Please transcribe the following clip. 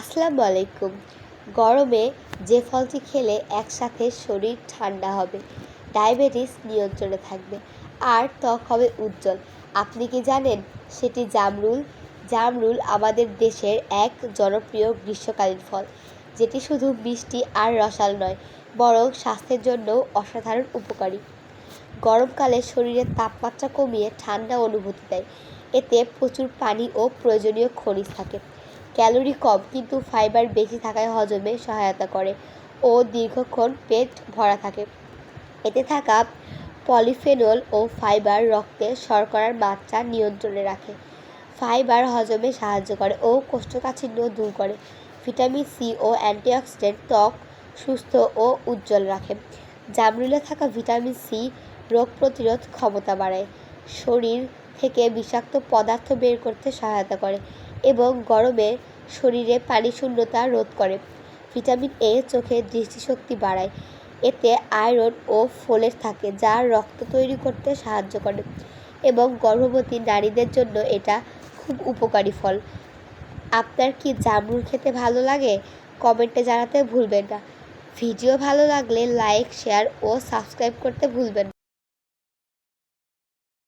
আসসালামু আলাইকুম গরমে যে ফলটি খেলে একসাথে শরীর ঠান্ডা হবে, ডায়াবেটিস নিয়ন্ত্রণে থাকবে, আর ত্বক হবে উজ্জ্বল। আপনি কি জানেন, সেটি জামরুল জামরুল আমাদের দেশের এক জনপ্রিয় গ্রীষ্মকালীন ফল, যেটি শুধু মিষ্টি আর রসাল নয়, বরং স্বাস্থ্যের জন্যও অসাধারণ উপকারী। গরমকালে শরীরের তাপমাত্রা কমিয়ে ঠান্ডা অনুভূতি দেয়, এতে প্রচুর পানি ও প্রয়োজনীয় খনিজ থাকে। ক্যালোরি কম, কিন্তু ফাইবার বেশি থাকায় হজমে সহায়তা করে ও দীর্ঘক্ষণ পেট ভরা থাকে। এতে থাকা পলিফেনল ও ফাইবার রক্তে শর্করার মাত্রা নিয়ন্ত্রণে রাখে। ফাইবার হজমে সাহায্য করে ও কোষ্ঠকাঠিন্য দূর করে। ভিটামিন সি ও অ্যান্টিঅক্সিডেন্ট ত্বক সুস্থ ও উজ্জ্বল রাখে। জামরুলে থাকা ভিটামিন সি রোগ প্রতিরোধ ক্ষমতা বাড়ায়। শরীর থেকে বিষাক্ত পদার্থ বের করতে সহায়তা করে। এবং গরমে শরীরে পানি শূন্যতা রোধ করে। ভিটামিন এ চোখের দৃষ্টিশক্তি বাড়ায়। এতে আয়রন ও ফোলেট থাকে, যা রক্ত তৈরি করতে সাহায্য করে এবং গর্ভবতী নারীদের জন্য এটা খুব উপকারী ফল। আপনার কি জামরুল খেতে ভালো লাগে? কমেন্টে জানাতে ভুলবেন না। ভিডিও ভালো লাগলে লাইক, শেয়ার ও সাবস্ক্রাইব করতে ভুলবেন না।